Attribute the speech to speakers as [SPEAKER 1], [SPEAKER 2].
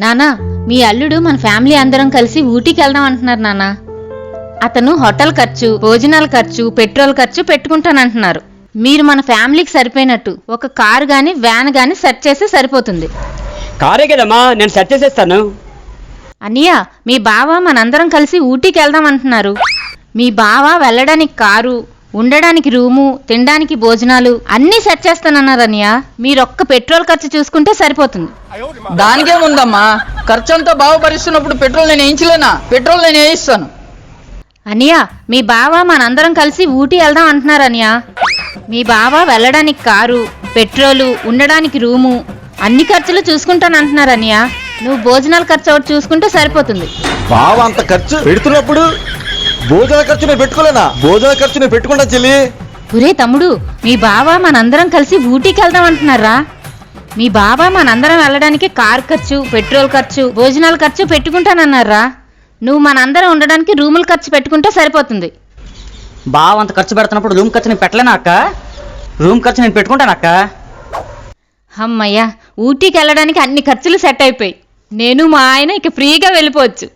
[SPEAKER 1] నానా మీ అల్లుడు మన ఫ్యామిలీ అందరం కలిసి ఊటీకి వెళ్దాం అంటున్నారు నానా. అతను హోటల్ ఖర్చు భోజనాల ఖర్చు పెట్రోల్ ఖర్చు పెట్టుకుంటానంటున్నారు. మీరు మన ఫ్యామిలీకి సరిపోయినట్టు ఒక కారు గాని వ్యాన్ గాని సెట్ చేస్తే సరిపోతుంది.
[SPEAKER 2] కారే కదమ్మా నేను సెట్ చేసేస్తాను.
[SPEAKER 1] అనియా మీ బావ మనందరం కలిసి ఊటీకి వెళ్దాం అంటున్నారు. మీ బావ వెళ్ళడానికి కారు ఉండడానికి రూము తినడానికి భోజనాలు అన్నీ సెట్ చేస్తానన్నారు అనియా మీరొక్క పెట్రోల్ ఖర్చు చూసుకుంటే సరిపోతుంది.
[SPEAKER 3] దానికేముందమ్మా? ఖర్చు అంతా బాగా భరిస్తున్నప్పుడు పెట్రోల్ నేను వేయించలేనా? పెట్రోల్ నేను వేయిస్తాను.
[SPEAKER 1] అనియా మీ బావ మనందరం కలిసి ఊటీ వెళ్దాం అంటున్నారు అనియా మీ బావ వెళ్ళడానికి కారు పెట్రోలు ఉండడానికి రూము అన్ని ఖర్చులు చూసుకుంటాను అంటున్నారు అనియా నువ్వు భోజనాల ఖర్చు ఒకటి చూసుకుంటే సరిపోతుంది.
[SPEAKER 4] బావ అంత ఖర్చు పెడుతున్నప్పుడు భోజన ఖర్చు నేను పెట్టుకోలేనా? భోజన ఖర్చు నేను పెట్టుకుంటా చెల్లి.
[SPEAKER 1] ఒరే తమ్ముడు మీ బావ మనందరం కలిసి ఊటీకి వెళ్దాం అంటున్నారా? మీ బావ మనందరం వెళ్ళడానికి కార్ ఖర్చు పెట్రోల్ ఖర్చు భోజనాల ఖర్చు పెట్టుకుంటానన్నారా? నువ్వు మనందరం ఉండడానికి రూముల ఖర్చు పెట్టుకుంటే సరిపోతుంది.
[SPEAKER 5] బావ అంత ఖర్చు పెడుతున్నప్పుడు రూమ్ ఖర్చు నేను పెట్టలేనా అక్క? రూమ్ ఖర్చు నేను పెట్టుకుంటాను అక్క?
[SPEAKER 1] అమ్మయ్యా ఊటీకి వెళ్ళడానికి అన్ని ఖర్చులు సెట్ అయిపోయి నేను మా ఆయన ఇక ఫ్రీగా వెళ్ళిపోవచ్చు.